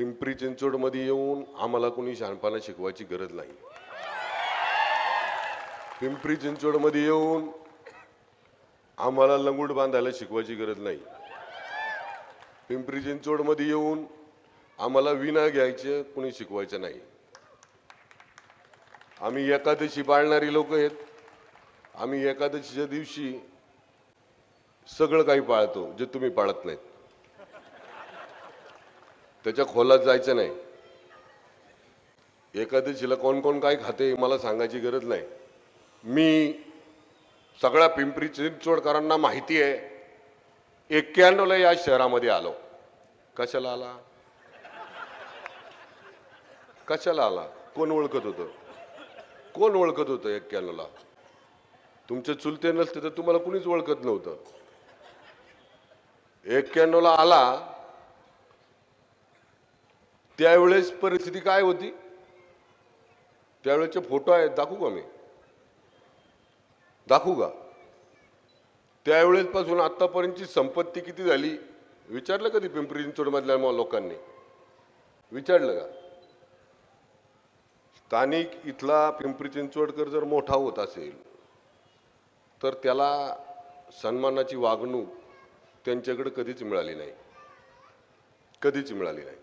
पिंपरी चिंचवडमध्ये येऊन आम्हाला कोणी शहाणपणा शिकवायची गरज नाही. पिंपरी चिंचवडमध्ये येऊन आम्हाला लंगूट बांधायला शिकवायची गरज नाही. पिंपरी चिंचवडमध्ये येऊन आम्हाला विना घ्यायचं कोणी शिकवायचं नाही. आम्ही एकादशी पाळणारी लोक आहेत. आम्ही एकादशीच्या दिवशी सगळं काही पाळतो जे तुम्ही पाळत नाहीत. त्याच्या खोलात जायचं नाही. एकादशीला कोण कोण काय खाते मला सांगायची गरज नाही. मी सगळ्या पिंपरी चिंचवडकरांना माहिती आहे. एक्क्याण्णवला या शहरामध्ये आलो. कशाला आला? कशाला आला? कोण ओळखत होतं? कोण ओळखत होतं एक्क्याण्णवला? तुमचे चुलते नसते तर तुम्हाला कुणीच ओळखत नव्हतं. एक्क्याण्णवला आला त्यावेळेस परिस्थिती काय होती? त्यावेळेचे फोटो आहेत दाखवू का मी? दाखवू का? त्यावेळेसपासून आत्तापर्यंतची संपत्ती किती झाली? विचारलं कधी पिंपरी चिंचवडमधल्या लोकांनी? विचारलं का? स्थानिक इथला पिंपरी चिंचवडकर जर मोठा होत असेल तर त्याला सन्मानाची वागणूक त्यांच्याकडे कधीच मिळाली नाही. कधीच मिळाली नाही.